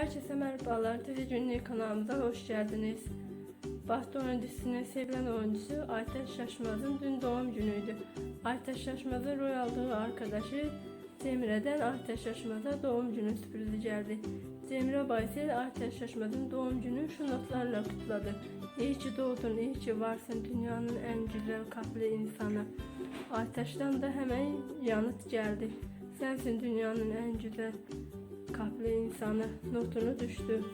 Herkese merhabalar. Dizi Günlüğü kanalımıza hoş geldiniz. Bahtı Oyun dizisinin sevilen oyuncusu Aytaş Şaşmaz'ın dün doğum günüydü. Aytaş Şaşmaz'ın rol aldığı arkadaşı Cemire'den Aytaş Şaşmaz'a doğum günü sürprizi geldi. Cemile Baysel Aytaş Şaşmaz'ın doğum gününü şu notlarla kutladı. İyi ki doğdun, iyi ki varsın dünyanın en güzel kalpli insanı. Aytaş'tan da hemen yanıt geldi. Sensin dünyanın en güzel kalpli insanı notunu düştü.